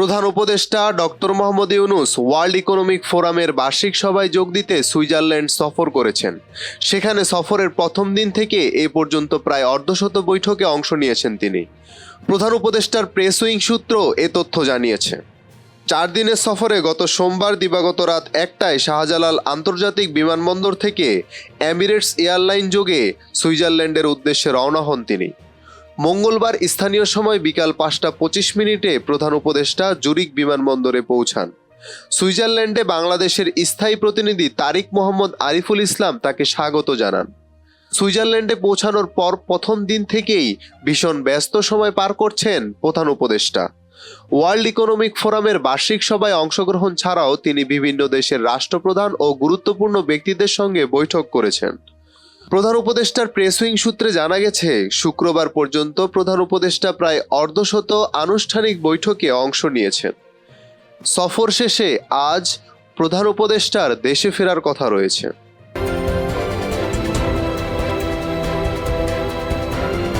প্রধান উপদেষ্টা doctor Mohammad Yunus world economic ফোরামের বার্ষিক সভায় যোগ দিতে সুইজারল্যান্ড সফর করেছেন। সেখানে সফরের প্রথম দিন থেকে এ পর্যন্ত প্রায় অর্ধশত বৈঠকে অংশ নিয়েছেন তিনি। প্রধান উপদেষ্টার প্রেস উইং সূত্র এ তথ্য জানিয়েছে। চার দিনের সফরে গত সোমবার দিবাগত রাত একটায় শাহজালাল আন্তর্জাতিক বিমানবন্দর থেকে এমিরেটস এয়ারলাইন যোগে সুইজারল্যান্ডের উদ্দেশ্যে রওনা হন তিনি। মঙ্গলবার স্থানীয় সময় বিকাল পাঁচটা পঁচিশ মিনিটে প্রধান উপদেষ্টা জুরিক বিমানবন্দরে পৌঁছান। সুইজারল্যান্ডে বাংলাদেশের স্থায়ী প্রতিনিধি তারিক মোহাম্মদ আরিফুল ইসলাম তাকে স্বাগত জানান। সুইজারল্যান্ডে পৌঁছানোর পর প্রথম দিন থেকেই ভীষণ ব্যস্ত সময় পার করছেন প্রধান উপদেষ্টা। ওয়ার্ল্ড ইকোনমিক ফোরামের বার্ষিক সভায় অংশগ্রহণ ছাড়াও তিনি বিভিন্ন দেশের রাষ্ট্রপ্রধান ও গুরুত্বপূর্ণ ব্যক্তিদের সঙ্গে বৈঠক করেছেন। প্রধান উপদেষ্টার প্রেসুইং সূত্রে জানা গেছে, শুক্রবার পর্যন্ত প্রধান উপদেষ্টা প্রায় অর্ধশত আনুষ্ঠানিক বৈঠকে অংশ নিয়েছেন। সফর শেষে আজ প্রধান উপদেষ্টার দেশে ফেরার কথা রয়েছে।